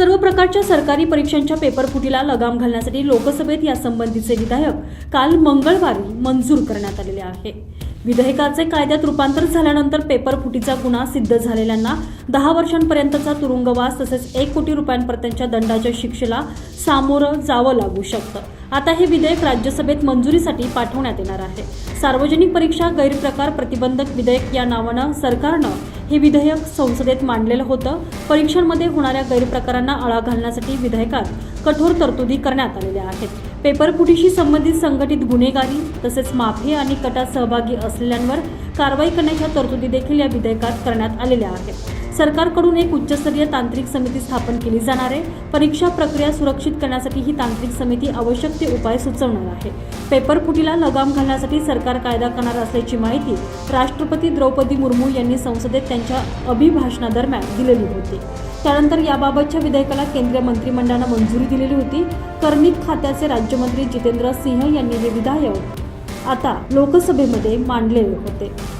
सर्व प्रकारच्या सरकारी परीक्षांच्या पेपरफुटीला लगाम घालण्यासाठी लोकसभेत यासंबंधीचे विधेयक काल मंगळवारी मंजूर करण्यात आलेले आहे. विधेयकाचे कायद्यात रूपांतर झाल्यानंतर पेपरफुटीचा गुन्हा सिद्ध झालेल्यांना दहा वर्षांपर्यंतचा तुरुंगवास तसेच एक कोटी रुपयांपर्यंतच्या दंडाच्या शिक्षेला सामोरं जावं लागू शकतं. आता हे विधेयक राज्यसभेत मंजुरीसाठी पाठवण्यात येणार आहे. सार्वजनिक परीक्षा गैरप्रकार प्रतिबंधक विधेयक या नावानं सरकारनं हे विधेयक संसदेत मांडलेलं होतं. परीक्षांमध्ये होणाऱ्या गैरप्रकारांना आळा घालण्यासाठी विधेयकात कठोर तरतुदी करण्यात आलेल्या आहेत. पेपरफुटीशी संबंधित संघटित गुन्हेगारी तसेच माफी आणि कटात सहभागी असलेल्यांवर कारवाई करण्याच्या तरतुदी देखील या विधेयकात करण्यात आलेल्या आहेत. सरकारकडून एक उच्चस्तरीय तांत्रिक समिती स्थापन केली जाणार आहे. परीक्षा प्रक्रिया सुरक्षित करण्यासाठी ही तांत्रिक समिती आवश्यक ते उपाय सुचवणार आहे. पेपरफुटीला लगाम घालण्यासाठी सरकार कायदा करणार असल्याची माहिती राष्ट्रपती द्रौपदी मुर्मू यांनी संसदेत त्यांच्या अभिभाषणादरम्यान दिलेली होती. त्यानंतर याबाबतच्या विधेयकाला केंद्रीय मंत्रिमंडळानं मंजुरी दिलेली होती. कर्णिक खात्याचे राज्यमंत्री जितेंद्र सिंह यांनी हे विधायक आता लोकसभेमध्ये मांडलेले होते.